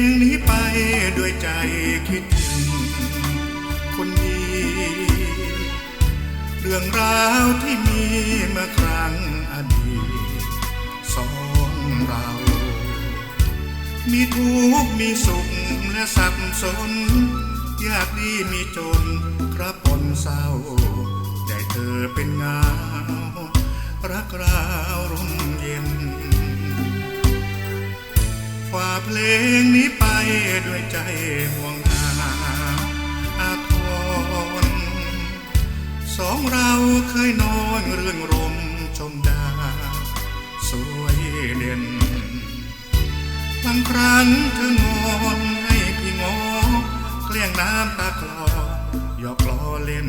งนี้ไปด้วยใจคิดถึงคนดี เรื่องราวที่มีเมื่อครั้งอดีตสองเรา มีทุกข์มีสุขและสับสน ยากดีมีจนกระปนเศร้า ได้เธอเป็นเงารักเรา เพลงนี้ไปด้วยใจห่วงหาอาทรสองเราเคยนอนเรื่องรมชมดา สวยเด่นบางครั้งเธองอนให้พี่งอเกลี้ยงน้ำตาคลอหยอกล้อเล่น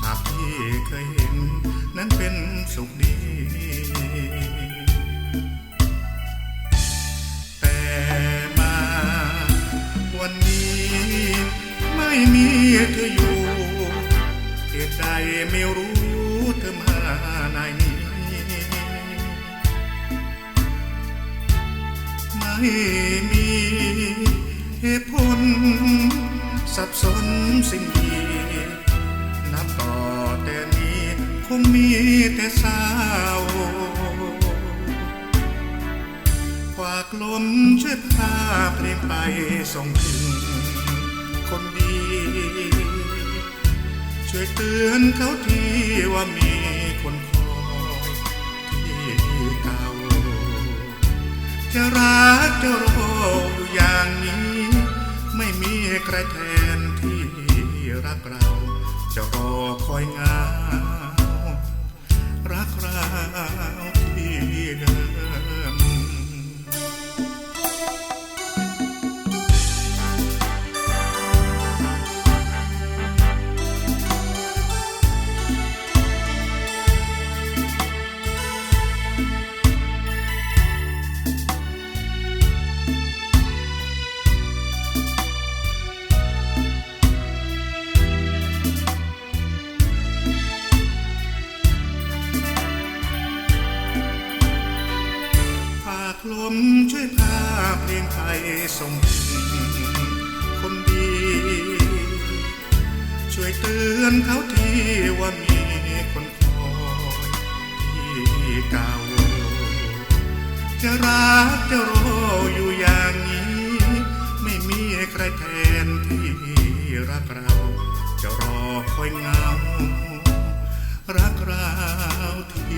ภาพที่เคยเห็น นั้นเป็นสุขดี เธออยู่เหตุใดไม่รู้เธอมาไหนไม่มีเหตุผล สับสนสิ่งดีนับต่อแต่นี้คงมีแต่เศร้าฝากลมช่วยพาเพลงไปส่งถึง คนดี ช่วยเตือนเขาทีว่ามีคนคอยที่เก่า จะรักจะรออยู่อย่างนี้ ไม่มีใครแทนที่รักเรา จะรอคอยงาน กลมช่วยพาเพลงไทยส่งถึงคนดี ช่วยเตือนเขาที่ว่ามีคนคอยที่เก่า จะรักจะรออยู่อย่างนี้ ไม่มีใครแทนที่รักเรา จะรอคอยเงา รักเราที่